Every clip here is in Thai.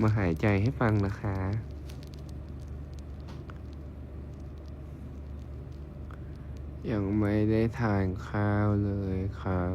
มาหายใจให้ฟังนะคะ ยังไม่ได้ทานข้าวเลยครับ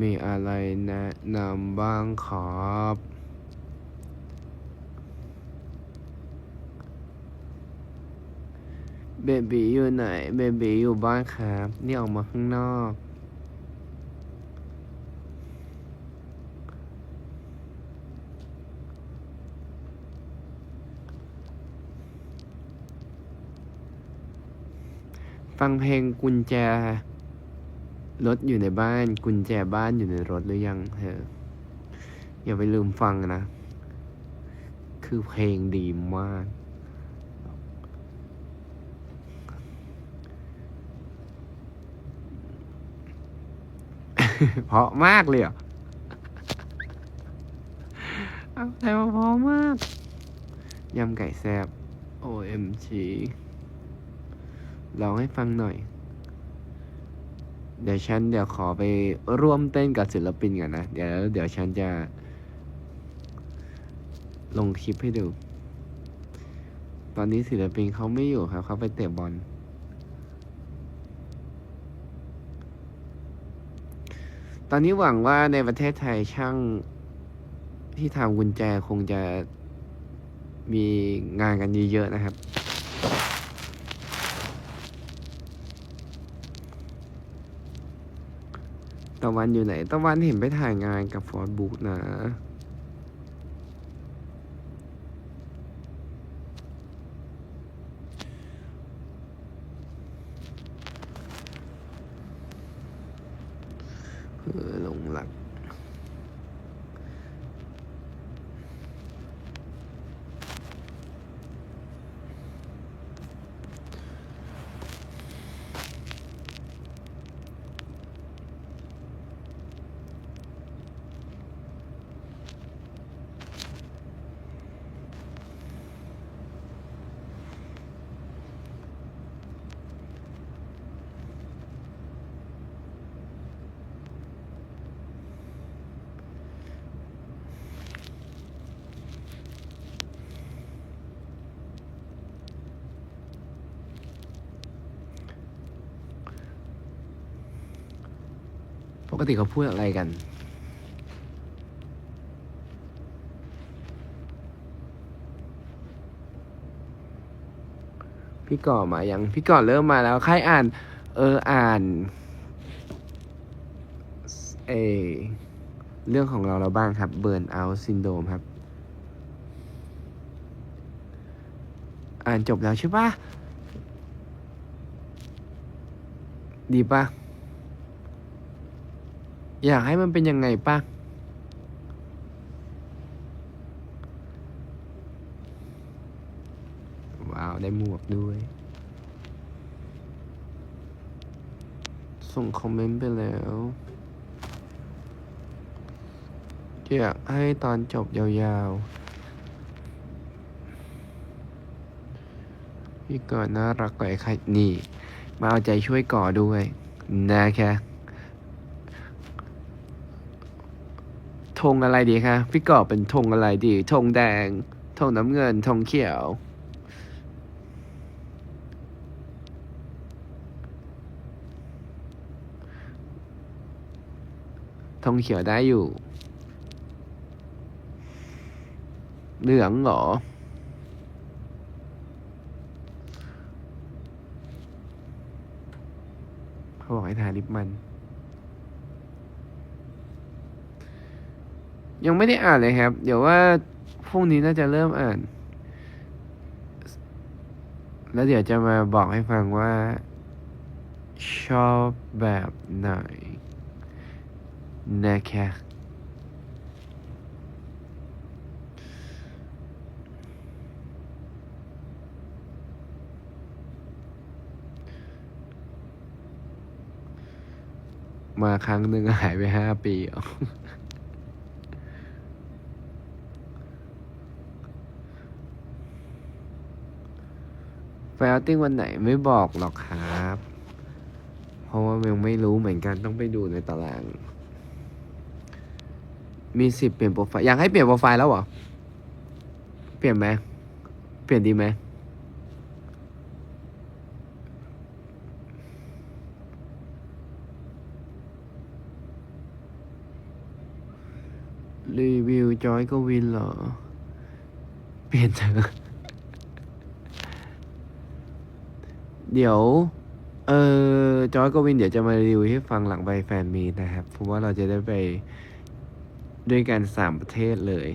มีอะไรแนะนำบ้างครับเบบีอยู่ไหน เบบีอยู่บ้านครับ นี่ออกมาข้างนอก ฟังเพลงกุญแจ รถอยู่ในบ้าน กุญแจบ้านอยู่ในรถหรือยังเธออย่าไปลืมฟังนะ คือเพลงดีมาก เพราะมากเลยอะเอาแต่ว่าเพราะมาก ยำไก่แซบ OMG ลองให้ฟังหน่อย เดี๋ยวฉันเดี๋ยวขอไปร่วมเต้นกับศิลปินก่อนนะ เดี๋ยวเดี๋ยวฉันจะ ลงคลิปให้ดู ตอนนี้ศิลปินเขาไม่อยู่ครับเขาไปเตะบอลตอนนี้หวังว่าในประเทศไทยช่างที่ทำกุญแจคงจะมีงานกันเยอะๆนะครับ ตะวันอยู่ไหน ตะวันเห็นไปถ่ายงานกับฟอร์ดบุ๊กนะ เพื่อลงหลัก ปกติเขาพูดอะไรกัน พี่ก่อมายังพี่ก่อเริ่มมาแล้ว ใครอ่าน เอออ่านเอเรื่องของเราเราบ้างครับเบิร์นเอาซินโดมครับ อ่านจบแล้วใช่ปะดีปะ อยากให้มันเป็นยังไงป่ะว้าว ได้หมวกด้วย ส่งคอมเมนต์ไปแล้ว อยากให้ตอนจบยาวๆ พี่ก่อนน่ารักกว่าไอ้ใครนี่ มาเอาใจช่วยก่อด้วย นะคะ ธงอะไรดีคะพี่กอบเป็นธงอะไรดีธงแดงธงน้ำเงินธงเขียว ธงเขียวได้อยู่ เหลืองเหรอเขาบอกให้ทาลิปมัน ยังไม่ได้อ่านเลยครับ เดี๋ยวว่าพรุ่งนี้น่าจะเริ่มอ่าน แล้วเดี๋ยวจะมาบอกให้ฟังว่า ชอบแบบไหนนะคะมาครั้งหนึ่งหายไปห้าปีเหรอ ไปเอาติ้งวันไหนไม่บอกหรอกครับ เพราะว่ายังไม่รู้เหมือนกันต้องไปดูในตาราง มีสิบเปลี่ยนโปรไฟล์อยากให้เปลี่ยนโปรไฟล์แล้วเหรอ เปลี่ยนไหมเปลี่ยนดีไหมรีวิวจอยก็วินเหรอ เปลี่ยนเถอะ เดี๋ยว เออจอยก็วินเดี๋ยวจะมารีวิวให้ฟังหลังไปแฟนมีนะครับ เพราะว่าเราจะได้ไปด้วยกันสามประเทศเลย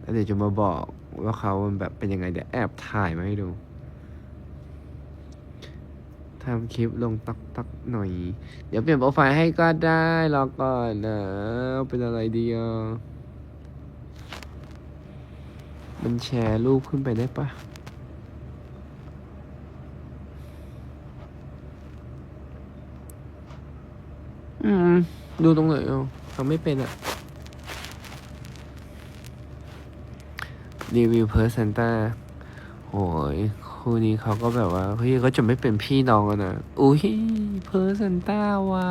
แล้วเดี๋ยวจะมาบอกว่าเขามันแบบเป็นยังไง เดี๋ยวแอบถ่ายมาให้ดูทำคลิปลงตักตักหน่อย เดี๋ยวเปลี่ยนโปรไฟล์ให้ก็ได้รอก่อนนะ เป็นอะไรดีอะมันแชร์รูปขึ้นไปได้ปะ อืม ดูตรงไหนอะทำไม่เป็นอะรีวิวเพอร์เซนต้าโอ้ยคู่นี้เขาก็แบบว่าเฮ้ยเขาจะไม่เป็นพี่น้องกันนะ อุ้ยเพอร์เซนต้าว่ะ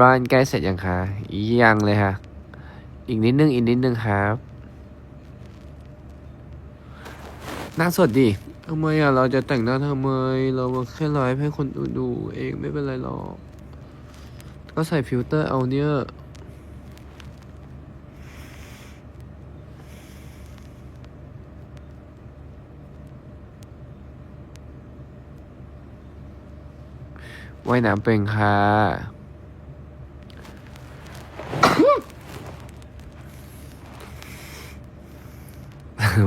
บ้านใกล้เสร็จยังคะยังเลยค่ะ อีกนิดนึง อีกนิดนึงครับหน้าสดดิทำไมอะ เราจะแต่งหน้าทำไม เราแค่ไลฟ์ให้คนดูดูเองไม่เป็นไรหรอก ก็ใส่ฟิลเตอร์เอาเนี่ยว่ายน้ำเป็นค่ะ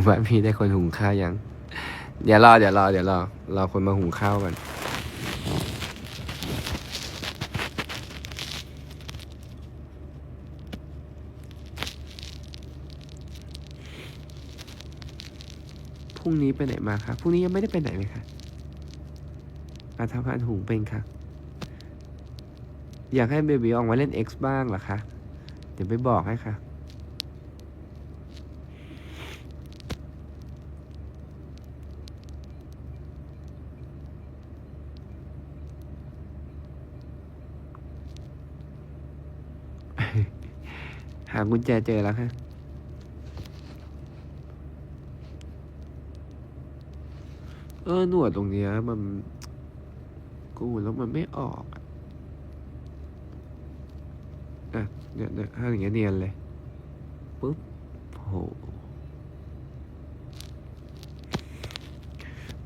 บ้านพี่ได้คนหุงข้าวยัง เดี๋ยวรอ เดี๋ยวรอ เดี๋ยวรอ รอคนมาหุงข้าวกัน รุ่งนี้ไปไหนมาคะพรุ่งนี้ยังไม่ได้ไปไหนเลยค่ะอาทพานหุงเป็นค่ะ อยากให้เบบีออกมาเล่น X บ้างเหรอคะ เดี๋ยวไปบอกให้ค่ะ หากุญแจเจอแล้วค่ะ ออหนวดตรงเนี้ยมันกูแล้วมันไม่ออก อะเนี่ยเนี่ยถ้าอย่างเงี้ยเนียนเลยปุ๊บโห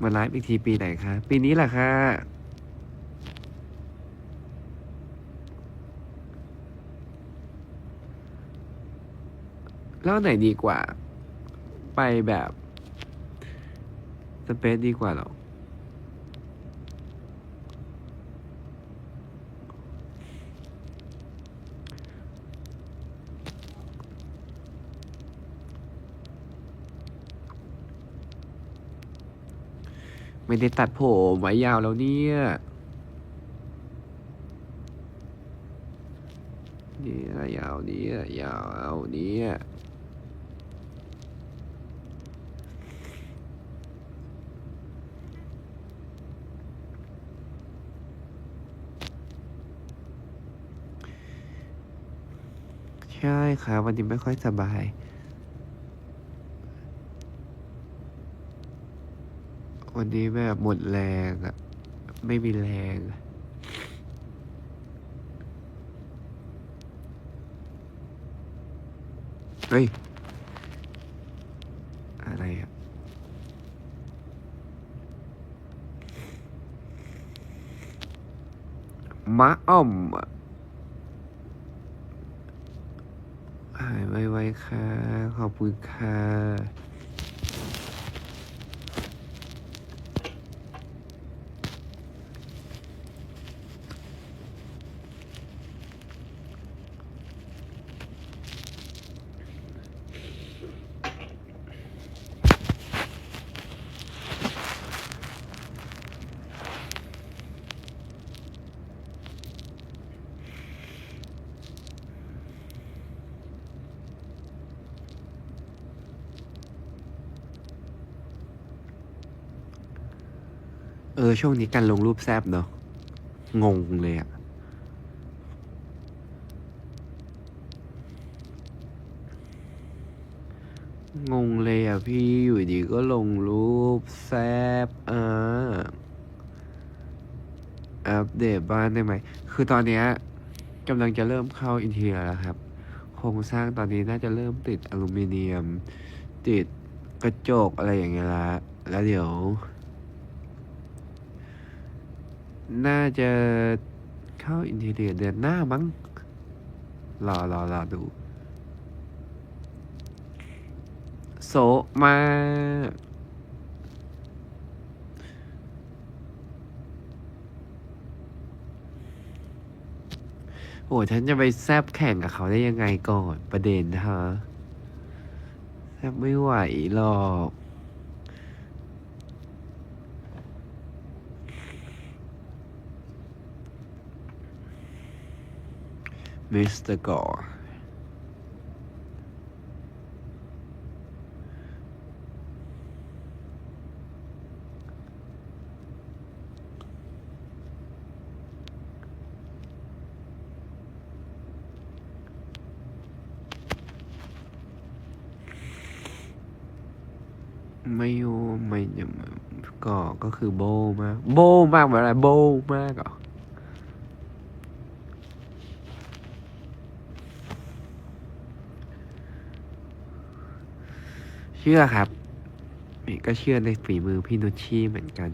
มาไลฟ์อีกทีปีไหนคะ ปีนี้แหละค่ะ แล้วไหนดีกว่า ไปแบบ สเปซดีกว่าหรอไม่ได้ตัดผมไว้ยาวแล้วเนี่ยเนี่ยยาวเนี่ยยาวเนี่ย ใช่ครับวันนี้ไม่ค่อยสบาย วันนี้แบบหมดแรงอะไม่มีแรงอะเฮ้ย อะไรอะมะอ่อมอะหาย ไว้ค่ะ ขอบคุณค่ะ อช่วงนี้การลงรูปแซบเนาะงงเลยอะงงเลยอะพี่อยู่ดีก็ลงรูปแซบเอออัปเดตบ้านได้ไหม คือตอนเนี้ยกำลังจะเริ่มเข้าอินเทียแล้วครับ โครงสร้างตอนนี้น่าจะเริ่มติดอลูมิเนียม ติดกระจกอะไรอย่างเงี้ยละ แล้วเดี๋ยว น่าจะเข้าอินเทียเดือนหน้ามั้ง รอรอรอดูโซะมาโอ้ฉันจะไปแซบแข่งกับเขาได้ยังไงก่อนประเด็นฮะ แซบไม่ไหวหรอก มิสเตอร์กอร์ไม่โยไม่ยังก็ก็คือโบมากโบมากเหมือนอะไรโบมากเหรอเชื่อครับนี่ก็เชื่อในฝีมือพี่นุชชี่เหมือนกัน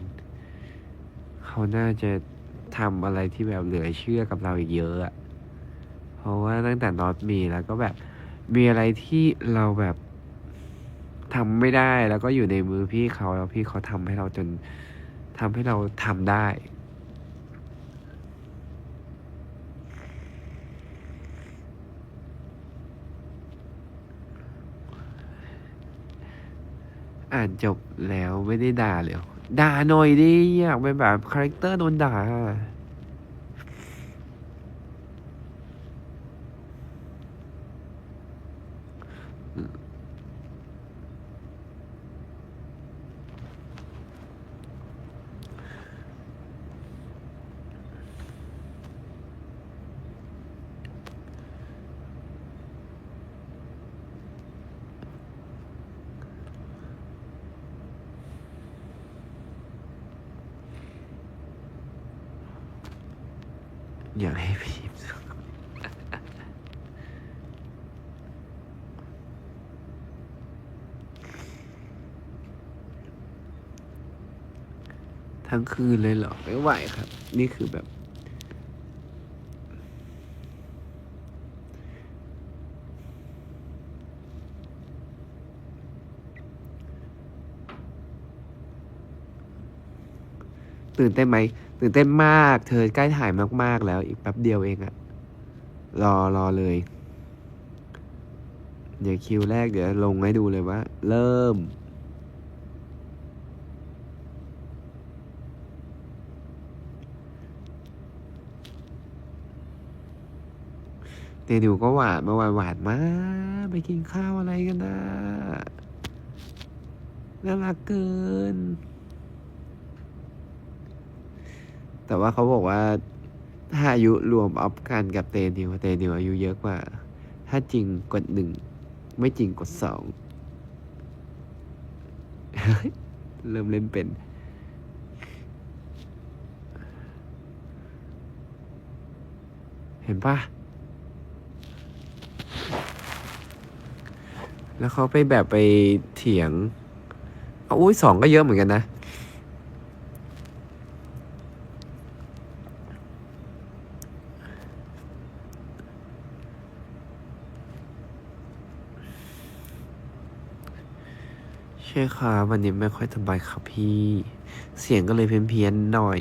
เขาน่าจะทำอะไรที่แบบเหลือเชื่อกับเราอีกเยอะอะเพราะว่าตั้งแต่นอตมีแล้วก็แบบมีอะไรที่เราแบบทำไม่ได้แล้วก็อยู่ในมือพี่เขาแล้วพี่เขาทำให้เราจนทำให้เราทำได้ อ่านจบแล้วไม่ได้ด่าเลยด่าหน่อยดิอยากเป็นแบบคาแรคเตอร์โดนด่า อยากให้พีบทั้งคืนเลยเหรอ ไม่ไหวครับ นี่คือแบบ ตื่นเต้นไหมตื่นเต้นมาก เธอใกล้ถ่ายมากๆแล้ว อีกแป๊บเดียวเองอะรอรอเลย เดี๋ยวคิวแรกเดี๋ยวลงให้ดูเลยว่า เริ่ม เตนิวก็หวานเมื่อวานหวานมาก ไปกินข้าวอะไรกันนะน่ารักเกิน แต่ว่าเขาบอกว่าถ้าอายุรวมออฟกันกับเตนิวเตนิวอายุเยอะกว่า ถ้าจริงกดหนึ่งไม่จริงกดสองเริ่มเล่นเป็น เห็นปะแล้วเขาไปแบบไปเถียงเอาอุ้ยสองก็เยอะเหมือนกันนะ ใช่ ครับวันนี้ไม่ค่อยสบายครับพี่ เสียงก็เลยเพี้ยนๆหน่อย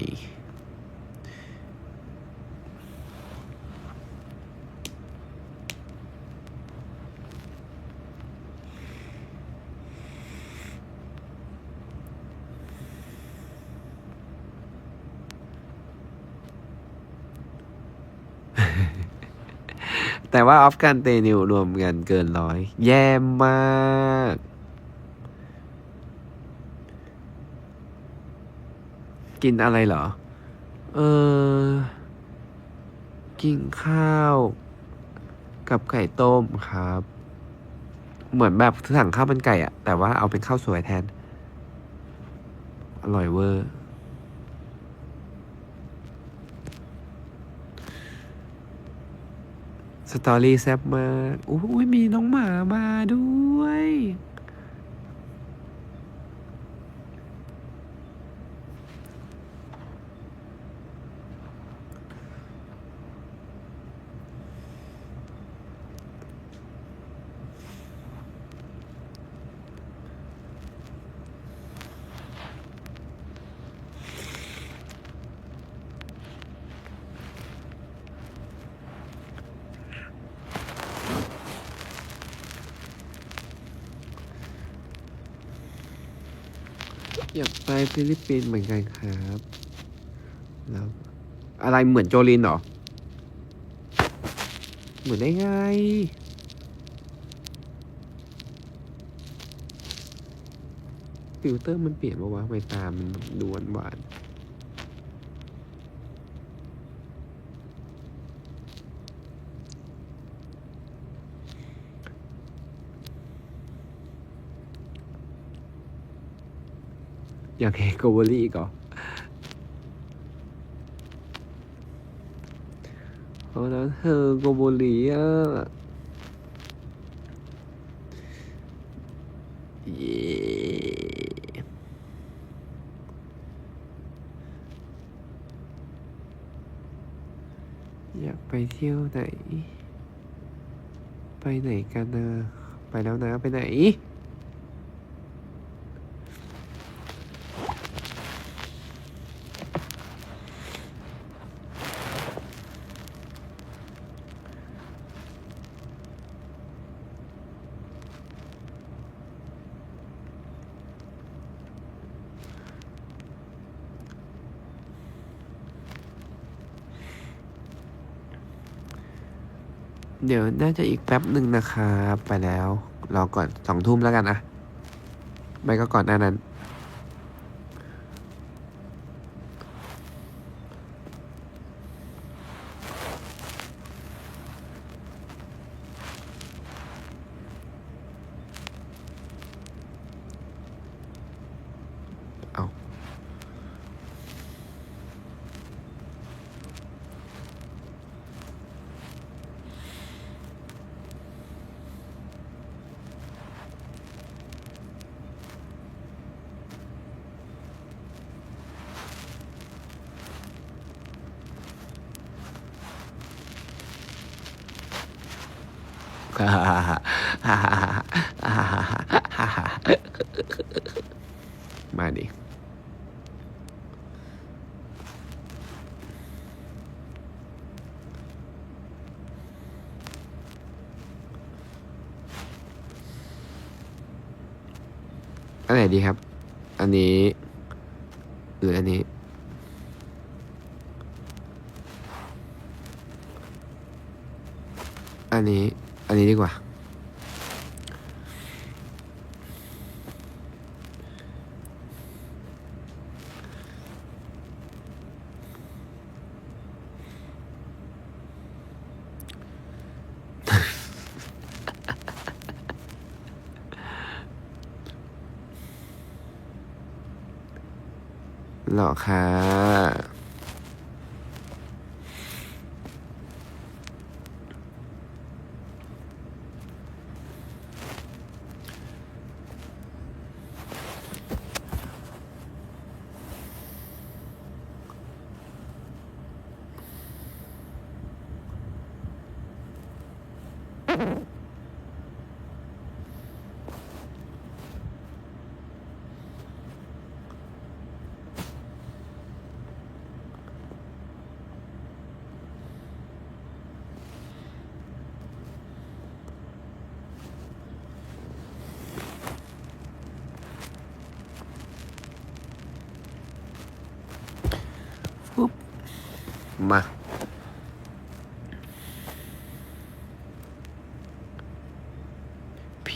แต่ว่าออฟกันเตนิวรวมกันเกินร้อย แย่มาก กินอะไรเหรอ เออ กินข้าว กับไข่ต้มครับ เหมือนแบบสั่งข้าวมันไก่อะแต่ว่าเอาเป็นข้าวสวยแทน อร่อยเวอร์ สตอรี่แซ่บมากอุ้ยมีน้องหมามาด้วย อยากไปฟิลิปปินส์เหมือนกันครับแล้วอะไรเหมือนโจลินเหรอ เหมือนได้ไง ฟิลเตอร์มันเปลี่ยนมาวะไปตามมันดวนหวาน อยากเห็นโกโบลี่อีก่อเอาแล้วเธอโกโบลีอะเย้อยากไปเที่ยวไหน ไปไหนกันนะ ไปแล้วนะ ไปไหน เดี๋ยวน่าจะอีกแป๊บหนึ่งนะครับ ไปแล้ว รอก่อนสองทุ่มแล้วกันนะ ไม่ก็ก่อนหน้านั้น เอามาดิ อันไหนดีครับ อันนี้ หรืออันนี้ อันนี้ อันนี้ดีกว่า หรอค่ะปุ๊บ มา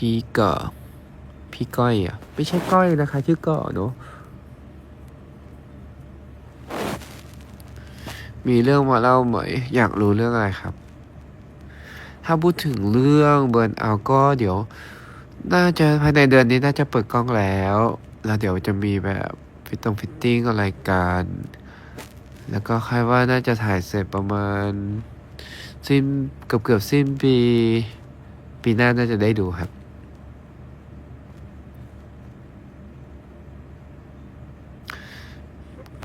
พี่เก่อพี่ก้อยอะ ไม่ใช่ก้อยนะคะ ชื่อก่อเนอะมีเรื่องมาเล่าไหม อยากรู้เรื่องอะไรครับ ถ้าพูดถึงเรื่องเบิร์นเอาก็เดี๋ยว น่าจะภายในเดือนนี้น่าจะเปิดกล้องแล้ว แล้วเดี๋ยวจะมีแบบฟิตตงฟิตติ้งอะไรกัน แล้วก็คาดว่าน่าจะถ่ายเสร็จประมาณ สิ้นเกือบเกือบสิ้นปี ปีหน้าน่าจะได้ดูครับ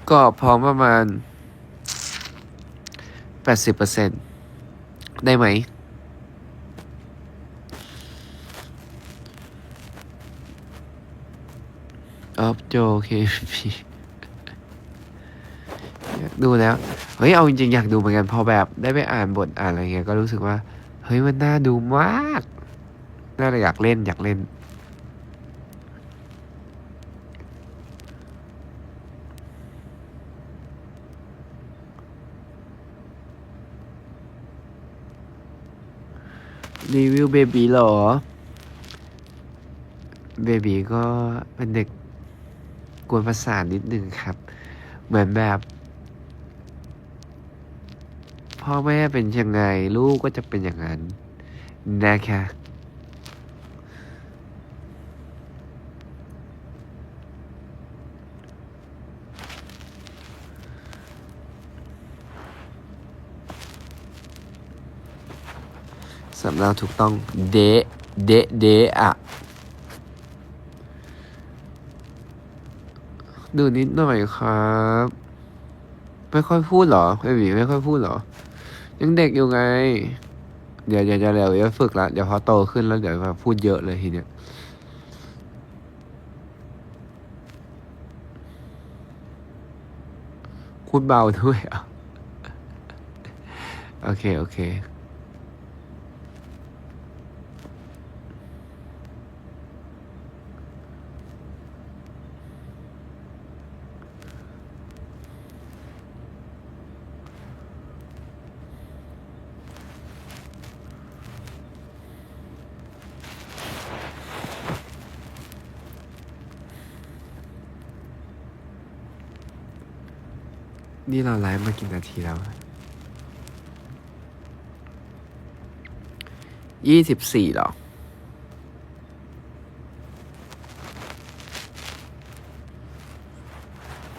ก็พร้อมประมาณแปดสิบเปอร์เซ็นได้ไหม ออฟโจเคพีดูแล้ว เฮ้ย เอาจริงๆ อยากดูเหมือนกันพอแบบได้ไปอ่านบทอ่านอะไรเงี้ยก็รู้สึกว่า เฮ้ย มันน่าดูมาก น่าจะอยากเล่นอยากเล่น รีวิวเบบีเหรอ เบบีก็เป็นเด็กกวนประสาทนิดนึงครับ เหมือนแบบ พ่อแม่เป็นยังไงลูกก็จะเป็นอย่างนั้นนะคะ สำเนาถูกต้องเดะเดะเดะอะดูนิดหน่อยครับ ไม่ค่อยพูดหรอเบบีไม่ค่อยพูดหรอ ยังเด็กอยู่ไง เดี๋ยวเดี๋ยวจะเดี๋ยวจะฝึกละเดี๋ยวพอโตขึ้นแล้วเดี๋ยวแบบพูดเยอะเลยทีเนี้ยพูดเบาด้วยอะ โอเค โอเค นี่เราไลฟ์มากี่นาทีแล้ว ยี่สิบสี่หรอ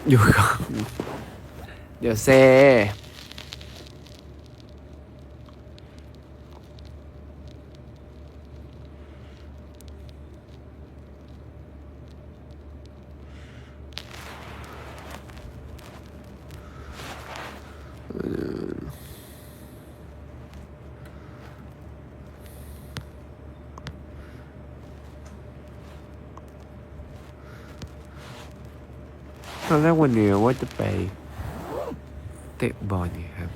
อยู่ก่อนเดี๋ยวเซ วันนี้ว่าจะไปเตะบอลนี่ครับ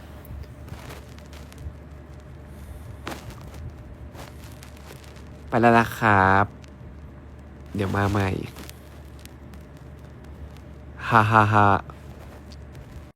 ไปแล้วนะครับ เดี๋ยวมาใหม่ ฮ่าฮ่าฮ่า